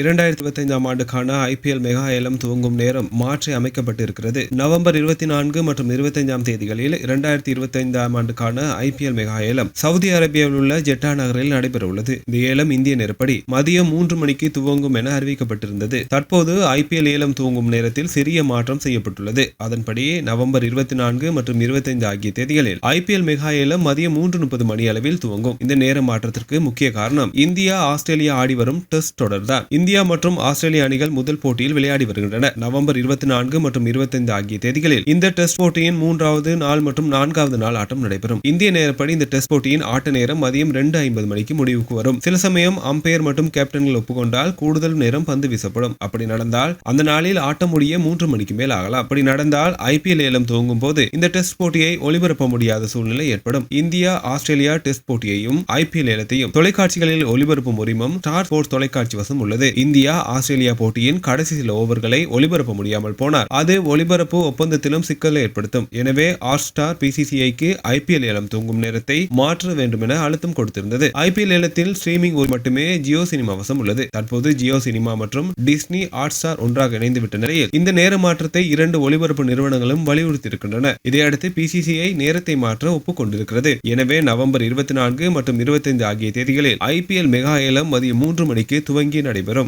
இரண்டாயிரத்தி இருபத்தைந்தாம் ஆண்டுக்கான ஐபிஎல் மெகா ஏலம் துவங்கும் நேரம் மாற்றி அமைக்கப்பட்டிருக்கிறது. நவம்பர் இருபத்தி நான்கு மற்றும் இருபத்தைந்தாம் தேதிகளில் இரண்டாயிரத்தி இருபத்தைந்தாம் ஆண்டுக்கான ஐபிஎல் மெகா ஏலம் சவுதி அரேபியாவில் உள்ள ஜெட்டா நகரில் நடைபெறவுள்ளது. இந்த ஏலம் இந்திய நேரப்படி மதியம் மூன்று மணிக்கு துவங்கும் என அறிவிக்கப்பட்டிருந்தது. தற்போது ஐபிஎல் ஏலம் துவங்கும் நேரத்தில் சிறிய மாற்றம் செய்யப்பட்டுள்ளது. அதன்படி நவம்பர் இருபத்தி நான்கு மற்றும் இருபத்தைந்து ஆகிய தேதிகளில் ஐபிஎல் மெகா ஏலம் மதியம் மூன்று முப்பது மணி அளவில் துவங்கும். இந்த நேர மாற்றத்திற்கு முக்கிய காரணம் இந்தியா ஆஸ்திரேலியா ஆடி வரும் டெஸ்ட் தொடர்தான். இந்தியா மற்றும் ஆஸ்திரேலிய அணிகள் முதல் போட்டியில் விளையாடி வருகின்றன. நவம்பர் இருபத்தி நான்கு மற்றும் இருபத்தைந்து ஆகிய தேதிகளில் இந்த டெஸ்ட் போட்டியின் மூன்றாவது நாள் மற்றும் நான்காவது நாள் ஆட்டம் நடைபெறும். இந்திய நேரப்படி இந்த டெஸ்ட் போட்டியின் ஆட்ட நேரம் மதியம் ரெண்டு ஐம்பது மணிக்கு முடிவுக்கு வரும். சில சமயம் அம்பையர் மற்றும் கேப்டன்கள் ஒப்புக்கொண்டால் கூடுதல் நேரம் பந்து வீசப்படும். அப்படி நடந்தால் அந்த நாளில் ஆட்டம் முடிய மூன்று மணிக்கு மேல் ஆகலாம். அப்படி நடந்தால் ஐபிஎல் ஏலம் துவங்கும் போது இந்த டெஸ்ட் போட்டியை ஒளிபரப்ப முடியாத சூழ்நிலை ஏற்படும். இந்தியா ஆஸ்திரேலியா டெஸ்ட் போட்டியையும் ஐபிஎல் ஏலத்தையும் தொலைக்காட்சிகளில் ஒளிபரப்பும் உரிமம் ஸ்டார் ஸ்போர்ட்ஸ் தொலைக்காட்சி வசம் உள்ளது. இந்தியா ஆஸ்திரேலியா போட்டியின் கடைசி சில ஓவர்களை ஒளிபரப்ப முடியாமல் போனார். அது ஒளிபரப்பு ஒப்பந்தத்திலும் சிக்கலை ஏற்படுத்தும். எனவே ஹாட் ஸ்டார் பிசிசிஐக்கு ஐபிஎல் ஏலம் தூங்கும் நேரத்தை மாற்ற வேண்டும் என அழுத்தம் கொடுத்திருந்தது. ஐபிஎல் ஏலத்தில் ஸ்ட்ரீமிங் மட்டுமே ஜியோ சினிமா வசம் உள்ளது. தற்போது ஜியோ சினிமா மற்றும் டிஸ்னி ஹாட் ஸ்டார் ஒன்றாக இணைந்துவிட்ட நிலையில் இந்த நேர மாற்றத்தை இரண்டு ஒளிபரப்பு நிறுவனங்களும் வலியுறுத்தியிருக்கின்றன. இதையடுத்து பிசிசிஐ நேரத்தை மாற்ற ஒப்புக்கொண்டிருக்கிறது. எனவே நவம்பர் இருபத்தி நான்கு மற்றும் இருபத்தைந்து ஆகிய தேதிகளில் ஐபிஎல் மெகா ஏலம் மதியம் மூன்று மணிக்கு துவங்கி நடைபெறும்.